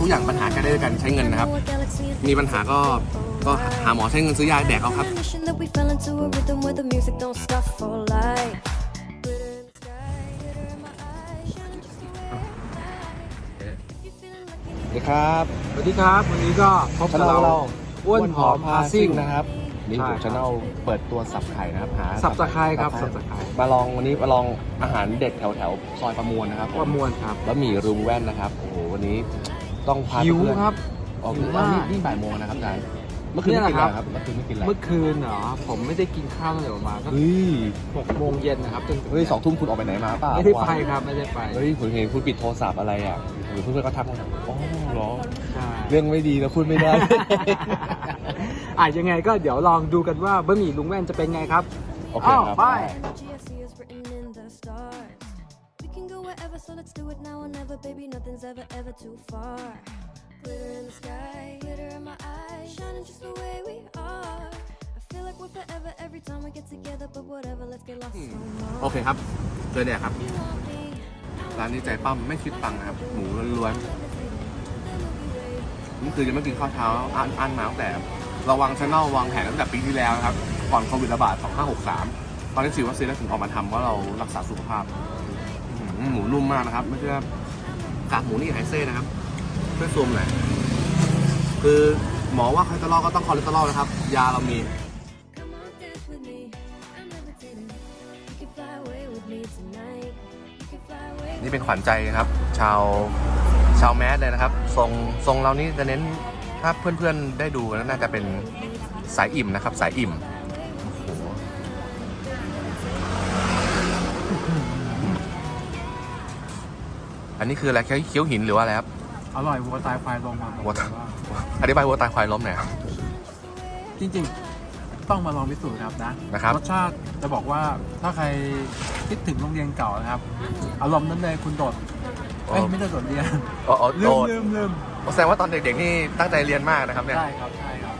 ทุกอย่างปัญหาแก้ได้ด้วยการใช้เงินนะครับ มีปัญหาก็ก็หาหมอใช้เงินซื้อยาแดกเอาครับ Mission that we fell into a rhythm where the music don't stop for life. Glitter in the sky, glitter in my eyes, shining just the way I like. If you're feeling like you สวัสดีครับ สวัสดีครับ วันนี้ก็พบชกับแนลเราเราอ้วนผอมพาซิ่งนะครับ นี่ใช่ผมครับชแนลเปิดตัวสับไข่นะครับหาสับตะไคร้ครับสับตะไคร้มาลองวันนี้มาลองอาหารเด็ดแถวแถวๆซอยประมวลนะครับ ประมวลครับ แล้วมีรุงแว่นนะครับ โอ้โห วันนี้ ต้องพาหิวเพื่อนครับ ออกหิวมามาก นี่นี่บ่ายโมงนะครับอาจารย์เมื่อคืนเนี่ไม่ยกินแหอะไรละคครัรับบเมื่อคืนไม่กินอะไรเมื่อคืนเหรอผมไม่ได้กินข้าวตั้งแต่ประมาณก็เฮ้ยหกโมงเย็นนะครับจนเฮ้ยสองทุ่มคุณออกไปไหนมาเปล่าไม่ได้ไปครับไม่ได้ไปเฮ้ยผมเห็นคุณปิดโทรศัพท์อะไรอะหรือเพื่อนๆก็ทักมาอ๋อเหรอ ใช่เรื่องไม่ดีนะพูดไม่ได้ อะยังไงก็เดี๋ยวลองดูกันว่าบะหมี่ลุงแว่นจะเป็นไงครับโอเคอ้าวครับ ไป Energy I see is written in the stars. We can go wherever, so let's do it now or never, baby. Nothing's ever, ever too far. Glitter in the sky, glitter in my eyes, shining just the way we are. I feel like we're forever every time we get together, but whatever, let's get lost some โอ more. เคครับเจอแดกครับ You want me, ร้านนี้ใจปั้มไม่คิดตังค์นะครับ หมูล้วน ๆ นี่คือยังไม่กินข้าวเช้าอันอันมาตั้งแต่เราวางชแนลวางแผนตั้งแต่ปีที่แล้วนะครับ ก่อนโควิดระบาด 2563 ตอนนี้ฉีดวัคซีนแล้วถึงออกมาทำว่าเรารักษาสุขภาพอื้อ หมูนุ่มมากนะครับไม่ใช่กากหมูนี่ไฮเซ่นะครับช่วยซูมหน่อยคือหมอว่าคอเลสเตอรอลก็ต้องคอเลสเตอรอลนะครับ ยาเรามี นี่เป็นขวัญใจนะครับ ชาวชาวแมสเลยนะครับ ทรงทรงเรานี่จะเน้นถ้าเพื่อนๆได้ดูน่าจะเป็นสายอิ่มนะครับ สายอิ่ม อันนี้คืออะไรเคี้ยวเคี้ยวหินหรือว่าอะไรครับ อร่อยวัวตายควายลงมาวัวตาย อธิบายวัวตายควายล้มหน่อยครับ จริงๆ ต้องมาลองพิสูจน์ครับนะนะครับรสชาติจะบอกว่าถ้าใครคิดถึงโรงเรียนเก่านะครับ อารมณ์นั้นเลยคุณโดดเอ้ยไม่ได้โดดเรียนอ๋ออ๋อลืโดมดลืมลืมแสดงว่าตอนเด็กๆนี่ตั้งใจเรียนมากนะครับเนี่ย ใช่ครับใช่ครับ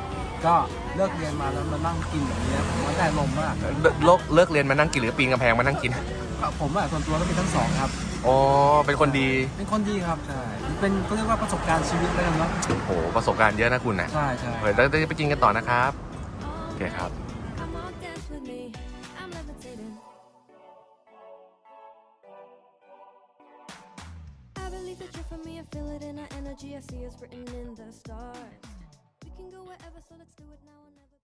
ก็เลิกเรียนมาแล้วมานั่งกินแบบนี้ผมว่าได้ลมณ์มากเลิกเลิกเรียนมานั่งกินหรือปีนกำแพงมานั่งกินครับผมอะส่วนตัวก็มีทั้งสองครับ อ๋อเป็นคนดีเป็นคนดีครับใช่เป็นเขาเรียกว่าประสบการณ์ชีวิตเลยนะโอ้โหประสบการณ์เยอะนะคุณนะใช่ใช่เฮ้ยแล้วจะไปกินกันต่อนะครับโอเคครับ Come on, dance with me. I'm levitating. I believe that you're for me. I feel it in our energy. I see us written in the stars. We can go wherever, so let's do it now or never.